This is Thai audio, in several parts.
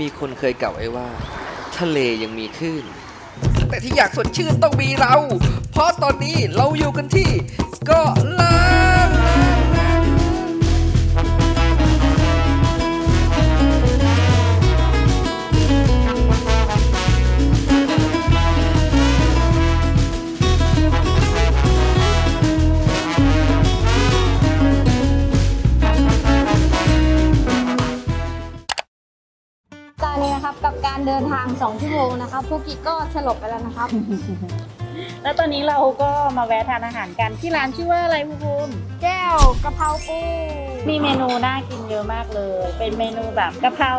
มีคนเคยกล่าวไว้ว่า ทะเลยังมีคลื่น แต่ที่อยากสดชื่นต้องมีเรา เพราะตอนนี้เราอยู่กันที่เกาะล้าน เดินทาง 2 ชั่วโมงนะครับภูกิก็สลบไปแล้วนะครับ แล้วตอนนี้เราก็มาแวะทานอาหารกันที่ร้านชื่อว่าอะไรภูมิแก้วกะเพราปูมีเมนูน่ากินเยอะมากเลย เป็นเมนูแบบกะเพรา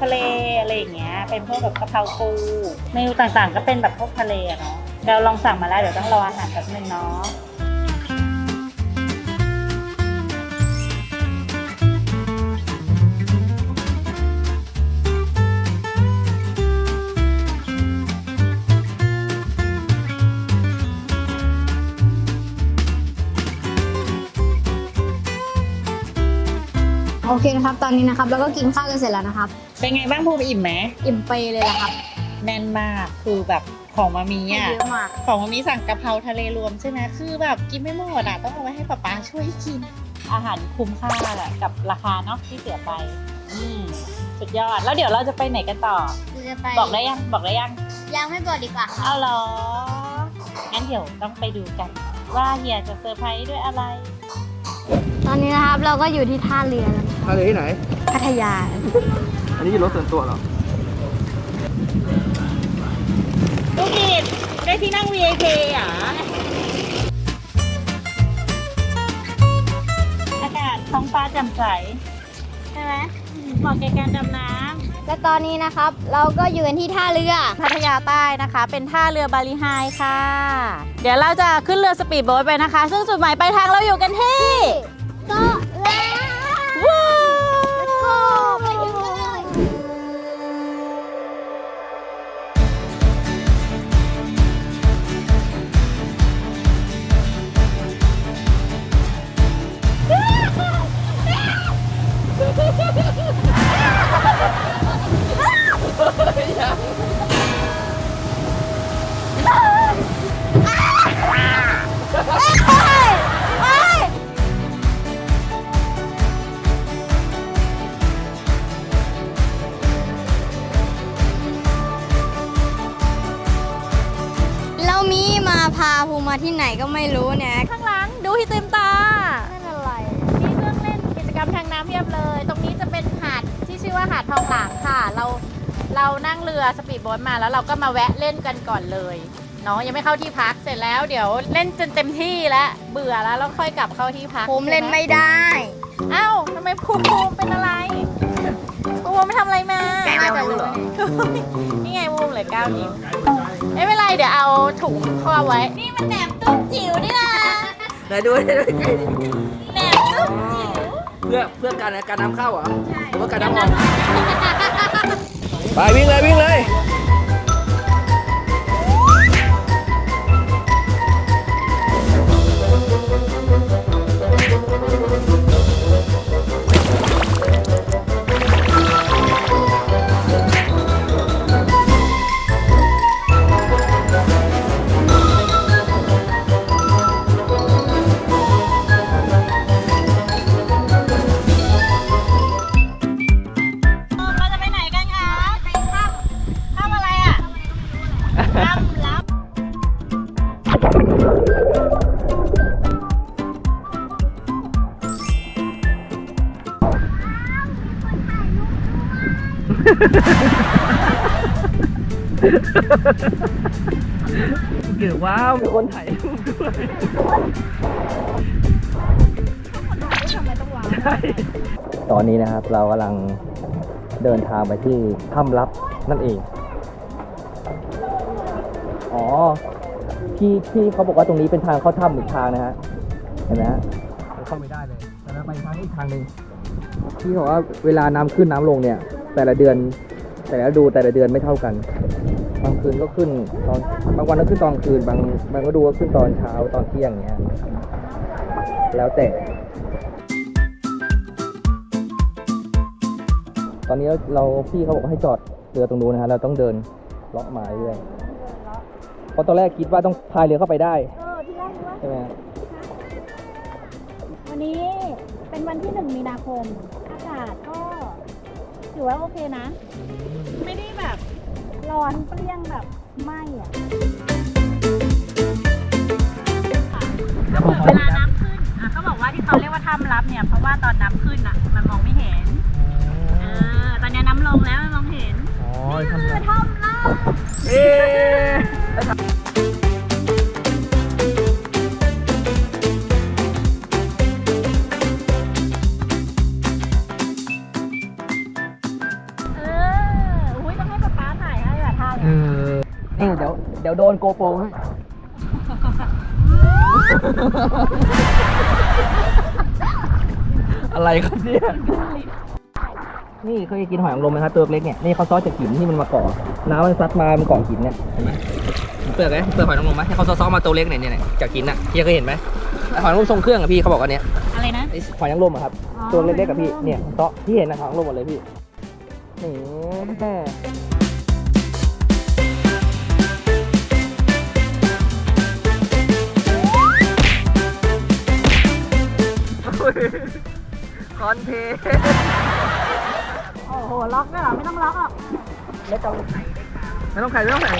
ทะเลอะไรอย่างเงี้ย เป็นพวกแบบกะเพราปูเมนูต่างๆ ก็เป็นแบบพวกทะเลอะเนาะเราลองสั่งมาแล้วเดี๋ยวต้องรออาหารแป๊บนึงเนาะ โอเคนะครับตอนนี้นะครับเราก็กินข้าวกันเสร็จแล้วนะครับ เป็นไงบ้างภูมิอิ่มไหมอิ่มเปย์เลยนะครับแน่นมากคือแบบของมามีอะเยอะมากของมามีสั่งกะเพราทะเลรวมใช่ไหมคือแบบกินไม่หมดอะต้องเอาไว้ให้ป๊าป๊าช่วยกิน อาหารคุ้มค่าแหละกับราคาเนาะที่เสียไป อืมสุดยอดแล้วเดี๋ยวเราจะไปไหนกันต่อ จะไปบอกได้ยังบอกได้ยังยังไม่บอกดีกว่าครับเอาเหรองั้นเดี๋ยวต้องไปดูกัน ว่าเฮียจะเซอร์ไพรส์ด้วยอะไร ตอนนี้นะครับเราก็อยู่ที่ท่าเรือแล้ว ทะเลที่ไหน พัทยา อันนี้รถส่วนตัวเหรอ ลูกกิดได้ที่นั่ง VIP เหรออากาศท้องฟ้าแจ่มใส ใช่ไหมเหมาะแก่การดำน้ำและตอนนี้นะครับ เราก็อยู่กันที่ท่าเรือ พัทยาใต้นะคะ เป็นท่าเรือบาลีไฮค่ะ เดี๋ยวเราจะขึ้นเรือสปีดโบ๊ทไปนะคะ ซึ่งจุดหมายปลายทางเราอยู่กันที่ มาที่ไหนก็ไม่รู้เนี่ยข้างหลังดูที่เต็มตา นั่นอะไร มีเครื่องเล่นกิจกรรมทางน้ำเพียบเลย ตรงนี้จะเป็นหาดที่ชื่อว่าหาดทองหลางค่ะ เราเรานั่งเรือสปีดโบ๊ทมาแล้วเราก็มาแวะเล่นกันก่อนเลยเนาะยังไม่เข้าที่พักเสร็จแล้วเดี๋ยวเล่นจนเต็มที่แล้วเบื่อแล้วแล้วค่อยกลับเข้าที่พักผมเล่นไม่ใช่หได้ เอ้าทำไมภูมิภูมิเป็นอะไร ภูมิไม่ทำอะไรมาน่าจะรู้เนี่ยนี่ไงภูมิเหลือเก้านิ้วไม่เป็นไรเดี๋ยวเอาถุงครอบไว้ นี่มันแหนมตุ้มจิ๋วนี่นะไหนดูให้ดูแหนมตุ้มจิ๋วเพื่อเพื่อการการนำเข้าเหรอหรือว่าการนำออกไปวิ่งเลยวิ่งเลย เกือบว้าวมีคนถ่ายรูปด้วยใช่ตอนนี้นะครับเรากำลังเดินทางไปที่ถ้ำลับนั่นเอง อ๋อ ที่ที่เขาบอกว่าตรงนี้เป็นทางเข้าถ้ำอีกทางนะฮะ เห็นไหมฮะเข้าไม่ได้เลยแต่เราไปทางนี้อีกทางหนึ่งที่บอกว่าเวลาน้ำขึ้นน้ำลงเนี่ย แต่ละเดือน แต่ละฤดูแต่ละเดือนไม่เท่ากัน บางคืนก็ขึ้นตอนบางวันก็ขึ้นตอนคืนบางบางก็ดูก็ขึ้นตอนเช้าตอนเที่ยงเงี้ยแล้วแต่ ตอนนี้เราเราพี่เขาบอกให้จอดเรือตรงนู้นนะฮะเราต้องเดินเลาะมาเรื่อยเพราะตอนแรกคิดว่าต้องพายเรือเข้าไปได้เออที่แรกนึกว่าใช่ไหมฮะวันนี้เป็นวันที่หนึ่งมีนาคม อากาศก็ ถือว่าโอเคนะ ไม่ได้แบบร้อนเปรี้ยงแบบไหม้อะเวลาน้ำขึ้นอะเขาบอกว่าที่เขาเรียกว่าถ้ำลับเนี่ย เพราะว่าตอนน้ำขึ้นอะ มันมองไม่เห็นเออตอนนี้น้ำลงแล้วมันมองเห็น อ๋อทำคือถ้ำล่าเอ๊ ยวเดี๋ยวโดนโกโปรให้อะไรครับเนี่ย นี่เคยกินหอยนางรมไหมครับตัวเล็กเนี่ย นี่เขาซอสจากหินที่มันมาเกาะน้ำมันซัดมามันเกาะหินเนี่ยเห็นไหมเปลือกไหมเปลือกหอยนางรมไหมที่เขาซอสมาตัวเล็กเนี่ยเนี่ยจากหินอะพี่เคยเห็นไหมไอ้หอยนางรมทรงเครื่องอะพี่เขาบอกว่าเนี้ยอะไรนะไอ้หอยนางรมอะครับ ตัวเล็กๆกับพี่เนี่ยซอสที่เห็นนะหอยนางรมหมดเลยพี่นี่ อนเทนโอ้โห ล็อกด้วยเหรอ ไม่ต้องล็อกหรอกไม่ต้องไข่ไม่ต้องไข่ไม่ต้องไข่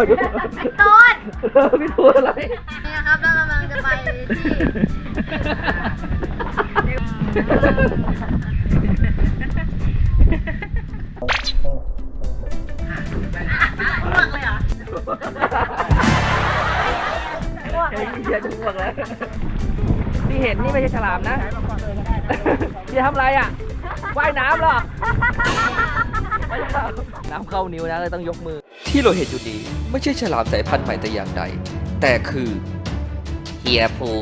อ้ยตูนพี่ตูนอะไร นี่นะครับเรากำลังจะไปที่อ้วกเลยเหรอเฮ้ยเฮียจะอ้วกแล้วที่เห็นนี่ไม่ใช่ฉลามนะพี่ทำอะไรอะ ว่ายน้ำเหรอน้ำเข้านิ้วนะเลยต้องยกมือ ที่เราเห็นอยู่นี้ไม่ใช่ฉลามสายพันธุ์ใหม่แต่อย่างใด แต่คือเฮียพู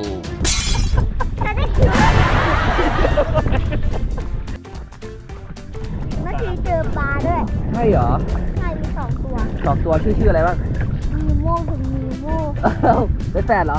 เมื่อกี้เจอปลาด้วยใช่เหรอใช่มีสองตัวสองตัวชื่อชื่ออะไรบ้างมีโม่กับมีโม่อ้าวเป็นแฝดเหรอ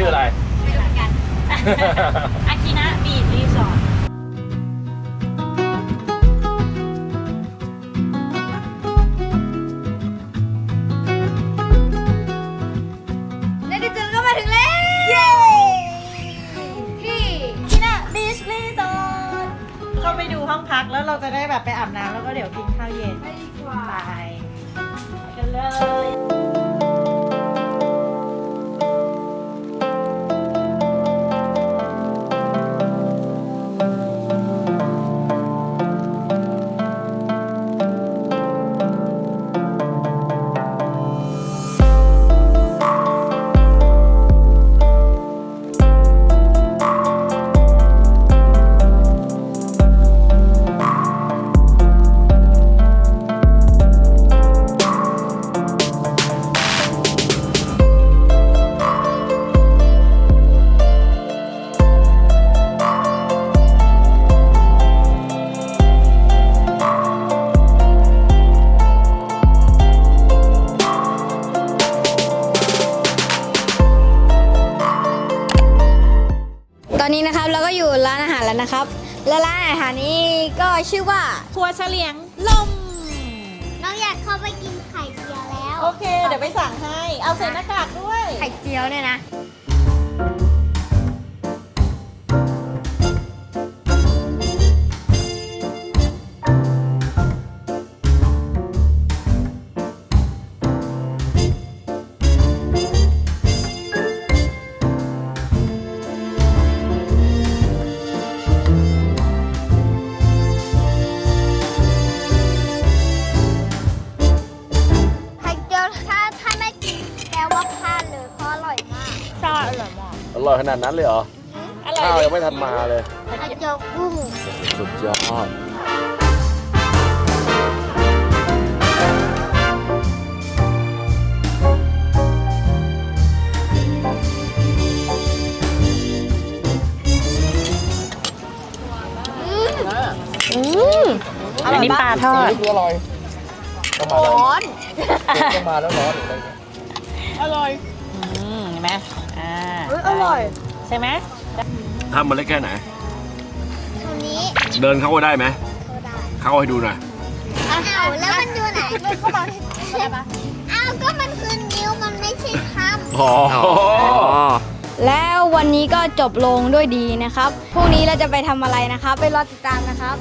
ชื่ออะไรไม่รู้เหมือนกัน อากินะบีดรีสอร์ทและที่สุดก็มาถึงแล้วเย้ที่ที่น่ะบีชรีสอร์ทเข้าไปดูห้องพักแล้วเราจะได้แบบไปอาบน้ำแล้วก็เดี๋ยวกินข้าวเย็นไตอนนี้นะครับเราก็อยู่ร้านอาหารแล้วนะครับ และร้านอาหารนี้ก็ชื่อว่า ครัวเฉลียงลม น้องอยากเข้าไปกินไข่เจียวแล้ว โอเค เดี๋ยวไปสั่งให้ เอาใส่หน้ากากด้วย ไข่เจียวเนี่ยนะ อร่อยมากอร่อยขนาดนั้นเลยเหรออร่อยข้าวดิยังไม่ทันมาเลยไข่เจียวกุ้งสุดยอดอันนี้ปลาทอด นี่คืออร่อยต้องมาแล้วร้อนต้องมาแล้วร้อนหรืออะไรเงี้ยอร่อยอืมเห็น ไหมอ่าอร่อยใช่ไหมทำมาเล็กแค่ไหน เท่านี้เดินเข้าก็ได้ไหมก็ได้เข้าให้ดูหน่อยอ้าวแล้วมันอยู่ไหนมันเข้ามาใช่ปะอ้าวก็มันคือนิ้วมันไม่ใช่คำอ๋อแล้ววันนี้ก็จบลงด้วยดีนะครับพรุ่งนี้เราจะไปทำอะไรนะครับ ไปรอติดตามนะครับ